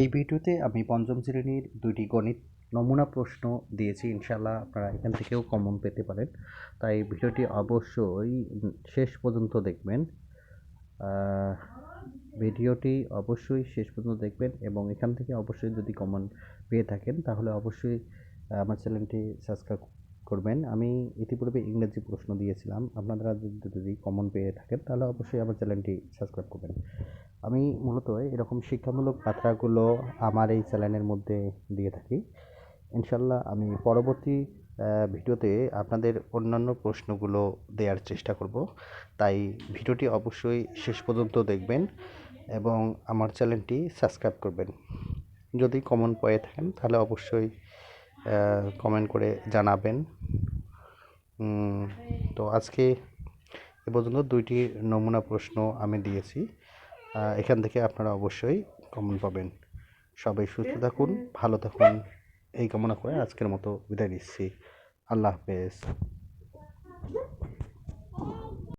এই ভিডিওতে আমি পঞ্চম শ্রেণির দুইটি গণিত নমুনা প্রশ্ন দিয়েছি। ইনশাল্লাহ আপনারা এখান থেকেও কমন পেতে পারেন। তাই ভিডিওটি অবশ্যই শেষ পর্যন্ত দেখবেন। ভিডিওটি অবশ্যই শেষ পর্যন্ত দেখবেন এবং এখান থেকে অবশ্যই যদি কমন পেয়ে থাকেন, তাহলে অবশ্যই আমার চ্যানেলটি সাবস্ক্রাইব করবেন। আমি ইতিপূর্বে ইংরেজি প্রশ্ন দিয়েছিলাম। আপনারা যদি কমন পেয়ে থাকেন, তাহলে অবশ্যই আমার চ্যানেলটি সাবস্ক্রাইব করবেন। আমি মূলত এরকম শিক্ষামূলক বার্তাগুলো আমার এই চ্যানেলের মধ্যে দিয়ে থাকি। ইনশাল্লাহ আমি পরবর্তী ভিডিওতে আপনাদের অন্যান্য প্রশ্নগুলো দেওয়ার চেষ্টা করব। তাই ভিডিওটি অবশ্যই শেষ পর্যন্ত দেখবেন এবং আমার চ্যানেলটি সাবস্ক্রাইব করবেন। যদি কমন পেয়ে থাকেন তাহলে অবশ্যই কমেন্ট করে জানাবেন। তো আজকে এ পর্যন্ত দুইটি নমুনা প্রশ্ন আমি দিয়েছি। এখান থেকে আপনারা অবশ্যই কমন পাবেন। সবাই সুস্থ থাকুন ভালো থাকুন। এই কামনা করে আজকের মতো বিদায় নিচ্ছি। আল্লাহ হাফেজ।